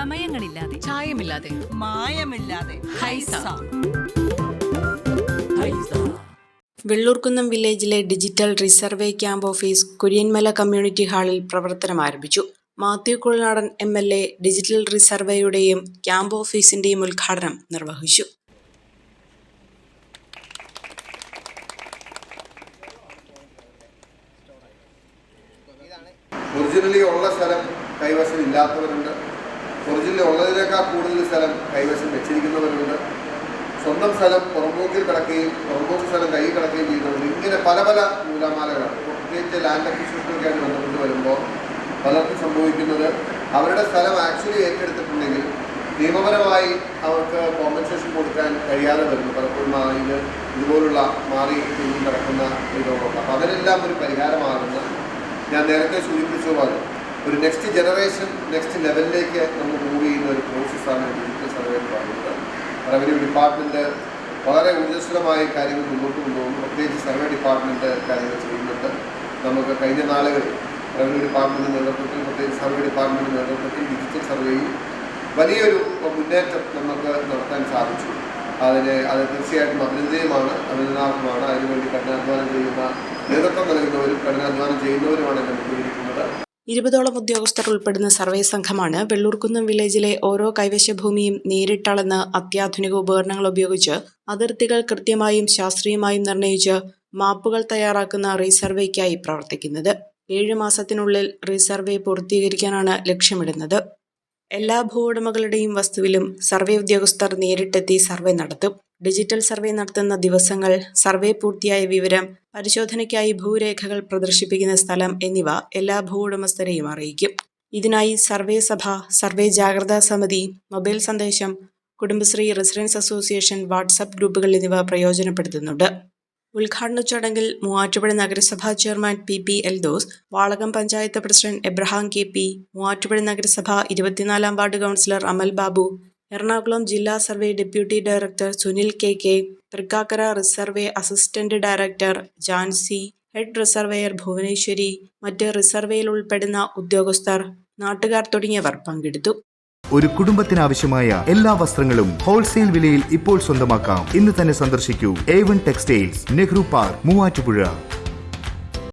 ചമയങ്ങളില്ലാതെ ചായമില്ലാതെ. മായമില്ലാതെ. ഹൈസ. വെള്ളൂർക്കുന്നം വില്ലേജിലെ digital resurvey camp office Kuryanmala community ഹാളിൽ പ്രവർത്തനം ആരംഭിച്ചു. Mathew Kulanadan M L A digital റിസർവേയുടെയും camp ഓഫീസിന്റെയും ഉദ്ഘാടനം നിർവഹിച്ചു. ഒറിജിനലി ഉള്ള സ്ഥലം കൈവശം ഇല്ലാത്തവരുണ്ട്. ഒറിജിനലി ഉള്ളതിനേക്കാൾ കൂടുതൽ സ്ഥലം കൈവശം വെച്ചിരിക്കുന്നവരുണ്ട്. സ്വന്തം സ്ഥലം പുറമ്പോക്കിൽ കിടക്കുകയും പുറമ്പോക്ക് സ്ഥലം കൈ കിടക്കുകയും ചെയ്യുന്നവർ ഇങ്ങനെ പല പല നൂലാമാലകളാണ്. പ്രത്യേകിച്ച് ലാൻഡ് അക്വിസിഷനൊക്കെയായിട്ട് ബന്ധപ്പെട്ട് വരുമ്പോൾ പലർക്കും സംഭവിക്കുന്നത് അവരുടെ സ്ഥലം ആക്ച്വലി ഏറ്റെടുത്തിട്ടുണ്ടെങ്കിൽ നിയമപരമായി അവർക്ക് കോമ്പൻസേഷൻ കൊടുക്കാൻ കഴിയാതെ വരുന്നു. പലപ്പോഴും ഇത് ഇതുപോലുള്ള മാറി തിരിഞ്ഞ് കിടക്കുന്ന ഇതുകൊണ്ട് അപ്പോൾ അതിനെല്ലാം ഒരു പരിഹാരമാകുന്ന ഞാൻ നേരത്തെ സൂചിപ്പിച്ചു പോലെ ഒരു നെക്സ്റ്റ് ജനറേഷൻ നെക്സ്റ്റ് ലെവലിലേക്ക് നമ്മൾ മൂവ് ചെയ്യുന്ന ഒരു പ്രോസസ്സാണ് ഡിജിറ്റൽ സർവേ എന്ന് പറയുന്നത്. റവന്യൂ ഡിപ്പാർട്ട്മെന്റ് വളരെ ഊർജസ്വലമായ കാര്യങ്ങൾ മുന്നോട്ട് കൊണ്ടുപോകുന്നു. പ്രത്യേകിച്ച് സർവേ ഡിപ്പാർട്ട്മെന്റ് കാര്യങ്ങൾ ചെയ്യുന്നുണ്ട്. നമുക്ക് കഴിഞ്ഞ നാളുകളിൽ റവന്യൂ ഡിപ്പാർട്ട്മെന്റ് നേതൃത്വത്തിൽ പ്രത്യേകിച്ച് സർവേ ഡിപ്പാർട്ട്മെന്റ് നേതൃത്വത്തിൽ ഡിജിറ്റൽ സർവേയിൽ വലിയൊരു മുന്നേറ്റം നമുക്ക് നടത്താൻ സാധിച്ചു. അതിന് അത് തീർച്ചയായിട്ടും അഭിനന്ദനീയമാണ്. അഭിനന്ദനാർഹമാണ്. അതിനുവേണ്ടി കഠിനാധ്വാനം ചെയ്യുന്ന നേതൃത്വം നൽകുന്നവരും കഠിനാധ്വാനം ചെയ്യുന്നവരുമാണ് എന്നെ മുൻപിലിരിക്കുന്നത് ഇരുപതോളം ഉദ്യോഗസ്ഥർ ഉൾപ്പെടുന്ന സർവേ സംഘമാണ് വെള്ളൂർക്കുന്നം വില്ലേജിലെ ഓരോ കൈവശഭൂമിയും നേരിട്ടളന്ന് അത്യാധുനിക ഉപകരണങ്ങൾ ഉപയോഗിച്ച് അതിർത്തികൾ കൃത്യമായും ശാസ്ത്രീയമായും നിർണയിച്ച് മാപ്പുകൾ തയ്യാറാക്കുന്ന റീസർവേക്കായി പ്രവർത്തിക്കുന്നത്. ഏഴ് മാസത്തിനുള്ളിൽ റീസർവേ പൂർത്തീകരിക്കാനാണ് ലക്ഷ്യമിടുന്നത്. എല്ലാ ഭൂവുടമകളുടെയും വസ്തുവിലും സർവേ ഉദ്യോഗസ്ഥർ നേരിട്ടെത്തി സർവേ നടത്തും. ഡിജിറ്റൽ സർവേ നടത്തുന്ന ദിവസങ്ങൾ സർവേ പൂർത്തിയായ വിവരം പരിശോധനയ്ക്കായി ഭൂരേഖകൾ പ്രദർശിപ്പിക്കുന്ന സ്ഥലം എന്നിവ എല്ലാ ഭൂ ഉടമസ്ഥരെയും അറിയിക്കും. ഇതിനായി സർവേ സഭ സർവേ ജാഗ്രതാ സമിതി മൊബൈൽ സന്ദേശം കുടുംബശ്രീ റെസിഡൻസ് അസോസിയേഷൻ വാട്സപ്പ് ഗ്രൂപ്പുകൾ എന്നിവ പ്രയോജനപ്പെടുത്തുന്നുണ്ട്. ഉദ്ഘാടന ചടങ്ങിൽ മൂവാറ്റുപുഴ നഗരസഭാ chairman P P Eldhose Valakom panchayat president Abraham K P Muvattupuzha നഗരസഭ ഇരുപത്തിനാലാം വാർഡ് കൗൺസിലർ അമൽ ബാബു എറണാകുളം ജില്ലാ survey deputy director Sunil K K Thrikkakara resurvey assistant director Jancy head resurveyor Bhuvaneswari മറ്റ് റിസർവേയിൽ ഉൾപ്പെടുന്ന ഉദ്യോഗസ്ഥർ നാട്ടുകാർ തുടങ്ങിയവർ പങ്കെടുത്തു. ഒരു കുടുംബത്തിനാവശ്യമായ എല്ലാ വസ്ത്രങ്ങളും ഹോൾസെയിൽ വിലയിൽ ഇപ്പോൾ സ്വന്തമാക്കാം. ഇന്ന് തന്നെ സന്ദർശിക്കൂ. A one textiles Nehru park Muvattupuzha.